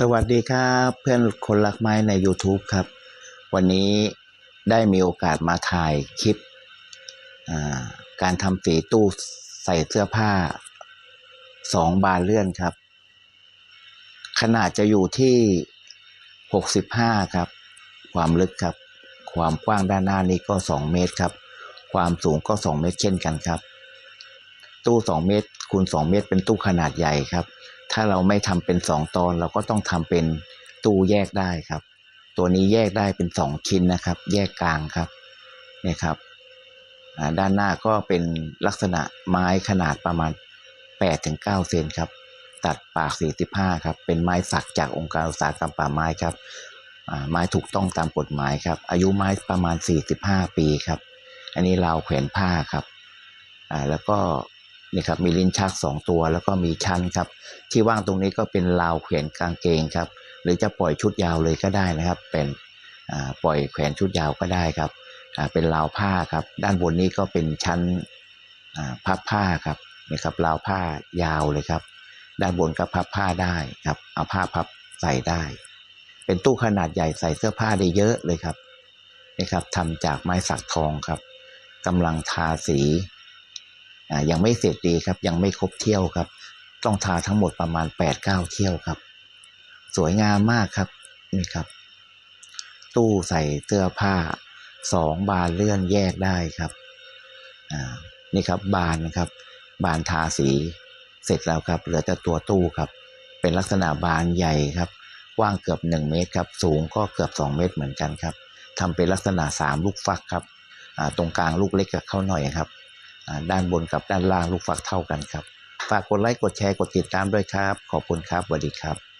สวัสดีครับเพื่อนคนรักไม้ใน YouTube ครับ วันนี้ได้มีโอกาสมาถ่ายคลิป การทำสีตู้ใส่เสื้อผ้าสองบานเลื่อนครับ ขนาดจะอยู่ที่65ครับ ความลึกครับ ความกว้างด้านหน้านี้ก็2เมตรครับ ความสูงก็2เมตรเช่นกันครับ ตู้2เมตรคูณ2เมตรเป็นตู้ขนาดใหญ่ครับ ถ้าเราไม่ทำเป็น 2 ตอนเราก็ต้องทำเป็นตู้แยกได้ครับ ตัวนี้แยกได้เป็น 2 ชิ้นนะครับ แยกกลางครับเนี่ยครับด้านหน้าก็เป็นลักษณะไม้ขนาดประมาณ8-9เซนครับ ตัดปาก 45 ครับ เป็นไม้สักจากองค์การอุตสาหกรรมป่าไม้ครับ ไม้ถูกต้องตามกฎหมายครับ อายุไม้ประมาณ 45 ปีครับ อันนี้ราวแขวนผ้าครับ แล้วก็ นี่ครับมีลิ้นชักสองตัว แล้วก็มีชั้นครับ ที่ว่างตรงนี้ก็เป็นราวแขวนกางเกงครับ หรือจะปล่อยชุดยาวเลยก็ได้นะครับ เป็นปล่อยแขวนชุดยาวก็ได้ครับเป็นราวผ้าครับ ด้านบนนี้ก็เป็นชั้นพับผ้าครับนี่ครับราวผ้ายาวเลยครับ ด้านบนก็พับผ้าได้ครับ เอาผ้าพับใส่ได้ เป็นตู้ขนาดใหญ่ใส่เสื้อผ้าได้เยอะเลยครับนี่ครับทำจากไม้สักทองครับกำลังทาสี ยังไม่เสร็จดีครับ ยังไม่ครบเที่ยวครับ ต้องทาทั้งหมดประมาณ 8-9 เที่ยวครับ สวยงามมากครับนี่ครับ ตู้ใส่เสื้อผ้าสองบานเลื่อนแยกได้ครับอ่านี่ครับบานนะครับ บานทาสีเสร็จแล้วครับ เหลือแต่ตัวตู้ครับ เป็นลักษณะบานใหญ่ครับกว้างเกือบ 1 เมตรครับ สูงก็เกือบ 2 เมตรเหมือนกันครับทำเป็นลักษณะ 3 ลูกฟักครับอ่าตรงกลางลูกเล็กกับเข้าหน่อยครับ ด้านบนกับด้านล่างลูกฟักเท่ากันครับ ฝากกดไลค์กดแชร์กดติดตามด้วยครับ ขอบคุณครับสวัสดีครับ